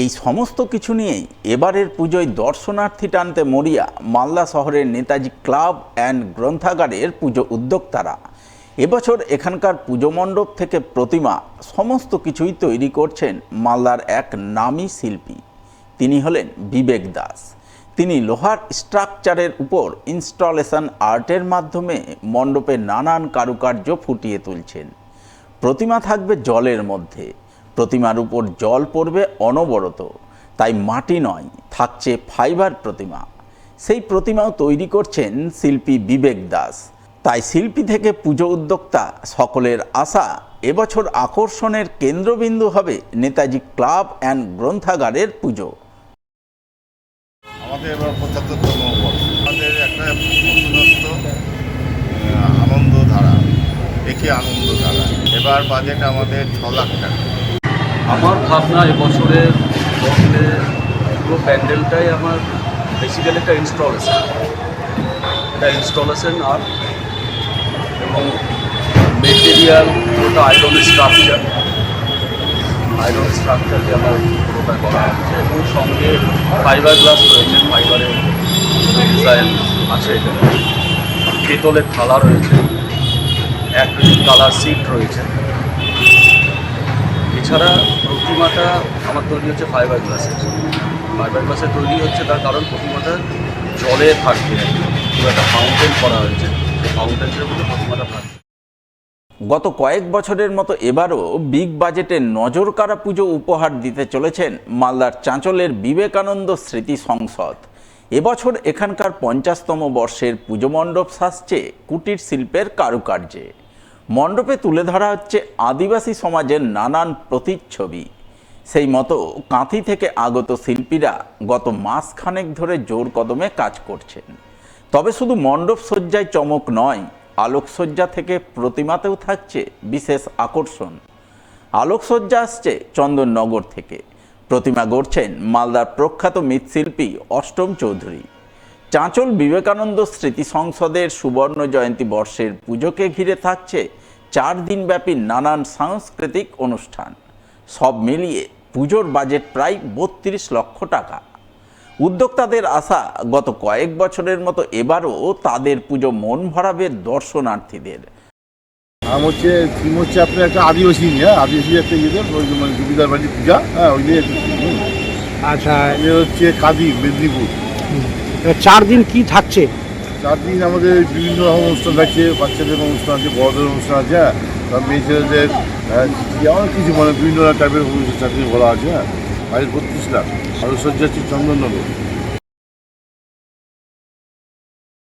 এই সমস্ত কিছু নিয়েই এবারের পুজোয় দর্শনার্থী টানতে মরিয়া মালদা শহরের নেতাজি ক্লাব অ্যান্ড গ্রন্থাগারের পুজো উদ্যোক্তারা। এবছর এখানকার পুজো মণ্ডপ থেকে প্রতিমা সমস্ত কিছুই তৈরি করছেন মালদার এক নামী শিল্পী। তিনি হলেন বিবেক দাস। তিনি লোহার স্ট্রাকচারের উপর ইনস্টলেশন আর্টের মাধ্যমে মণ্ডপে নানান কারুকার্য ফুটিয়ে তুলছেন। প্রতিমা থাকবে জলের মধ্যে। প্রতিমার উপর জল পড়বে অনবরত। তাই মাটি নয় থাকছে ফাইবার প্রতিমা। সেই প্রতিমাও তৈরি করছেন শিল্পী বিবেক দাস। তাই শিল্পী থেকে পুজো উদ্যোক্তা সকলের আশা এবছর আকর্ষণের কেন্দ্রবিন্দু হবে নেতাজি ক্লাব অ্যান্ড গ্রন্থাগারের পুজো। আমাদের এবার পঁচাত্তরতম আমাদের একটা নতুনত্ব আহ, আনন্দধারা দেখি আনন্দধারা। এবার বাজেট আমাদের ছ লাখ টাকা। আমার ভাবনা এবছরের মধ্যে পুরো প্যান্ডেলটাই আমার বেসিক্যালি একটা ইনস্টলেশন একটা ইনস্টলেশন আর এবং মেটেরিয়াল পুরোটা আয়রন স্ট্রাকচার আয়রন স্ট্রাকচার দিয়ে আমার পুরোটা করা হচ্ছে এবং সঙ্গে ফাইবার গ্লাস রয়েছে ফাইবারের ডিজাইন আছে এখানে পেতলের থালা রয়েছে এক কালার সিট রয়েছে। এছাড়া প্রতিমাটা আমার তৈরি হচ্ছে ফাইবার গ্লাসের ফাইবার গ্লাসের তৈরি হচ্ছে তার কারণ প্রতিমাটা জলে থাকবে পুরো একটা ফাউন্টেন করা হয়েছে। ফাউন্টেনের মধ্যে প্রতিমাটা থাকবে। গত কয়েক বছরের মতো এবারও বিগ বাজেটে নজরকাড়া পুজো উপহার দিতে চলেছেন মালদার চাঁচলের বিবেকানন্দ স্মৃতি সংসদ। এবছর এখানকার পঞ্চাশতম বর্ষের পুজো মণ্ডপ সাজছে কুটির শিল্পের কারুকার্যে। মণ্ডপে তুলে ধরা হচ্ছে আদিবাসী সমাজের নানান প্রতিচ্ছবি। সেই মতো কাঁথি থেকে আগত শিল্পীরা গত মাসখানেক ধরে জোর কদমে কাজ করছেন। তবে শুধু মণ্ডপ সজ্জায় চমক নয় আলোকসজ্জা থেকে প্রতিমাতেও থাকছে বিশেষ আকর্ষণ। আলোকসজ্জা আসছে চন্দননগর থেকে। প্রতিমা গড়ছেন মালদার প্রখ্যাত মৃৎশিল্পী অষ্টম চৌধুরী। চাঁচল বিবেকানন্দ স্মৃতি সংসদের সুবর্ণ জয়ন্তী বর্ষের পুজোকে ঘিরে থাকছে চার দিনব্যাপী নানান সাংস্কৃতিক অনুষ্ঠান। সব মিলিয়ে পুজোর বাজেট প্রায় বত্রিশ লক্ষ টাকা। উদ্যোক্তাদের আশা গত কয়েক বছরের মতো এবারও তাদের পুজো মন ভরাবে দর্শনার্থীদের। নাম হচ্ছে থিম হচ্ছে আপনার একটা আদিবাসী হ্যাঁ? আদিবাসী একটা ইয়েতে ওই যে মানে জমিদার বাড়ির পূজা হ্যাঁ? ওই নিয়ে। আচ্ছা। এ হচ্ছে কাদি মেদিনীপুর। চার দিন কি থাকছে? চার দিন আমাদের বিভিন্ন রকম অনুষ্ঠান থাকছে বাচ্চাদের অনুষ্ঠান আছে বড়দের অনুষ্ঠান আছে হ্যাঁ? মেয়ে ছেলেদের হ্যাঁ, অনেক কিছু মানে বিভিন্ন টাইপের চাকরি বলা আছে হ্যাঁ? বাইরের বত্রিশ লাখ আরও সজ্জা হচ্ছে চন্দননগর।